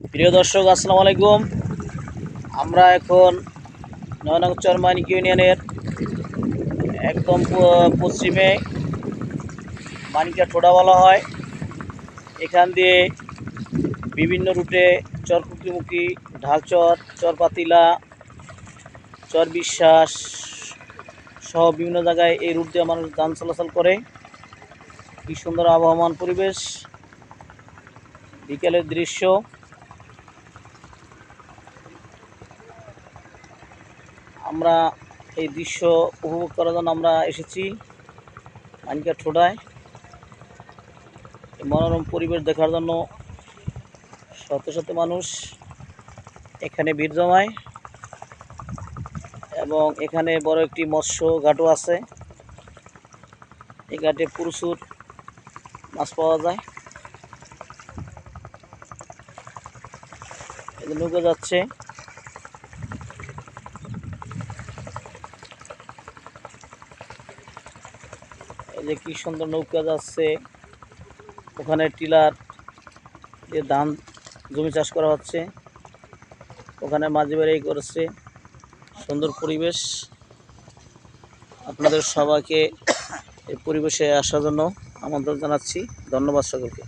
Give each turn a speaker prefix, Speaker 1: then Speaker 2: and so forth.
Speaker 1: প্রিয় দর্শক, আসসালামু আলাইকুম। আমরা এখন নয়নগর মানিক ইউনিয়নের একদম পশ্চিমে মানিকা ঠোঁটা বলা হয়। এখান দিয়ে বিভিন্ন রুটে চরকুকিমুখী ঢালচর, চরপাতিলা চর বিশ্বাস সহ বিভিন্ন জায়গায় এই রুট দিয়ে মানুষ যান চলাচল করে। কি সুন্দর আবহমান পরিবেশ। বিকেলের দৃশ্য। আমরা এই দৃশ্য উপভোগ করার জন্য আমরা এসেছি মানিকা এই মনোরম পরিবেশ দেখার জন্য শত শত মানুষ এখানে ভিড় জমায় এবং এখানে বড় একটি মৎস্য ঘাটও আছে। এই ঘাটে প্রচুর মাছ পাওয়া যায়। নৌকা যাচ্ছে। এই যে কি সুন্দর নৌকা যাচ্ছে। ওখানে টিলার দিয়ে ধান জমি চাষ করা হচ্ছে। ওখানে মাঝে বেড়াই করেছে। সুন্দর পরিবেশ। আপনাদের সবাইকে এই পরিবেশে আসার জন্য আমন্ত্রণ জানাচ্ছি। ধন্যবাদ সকলকে।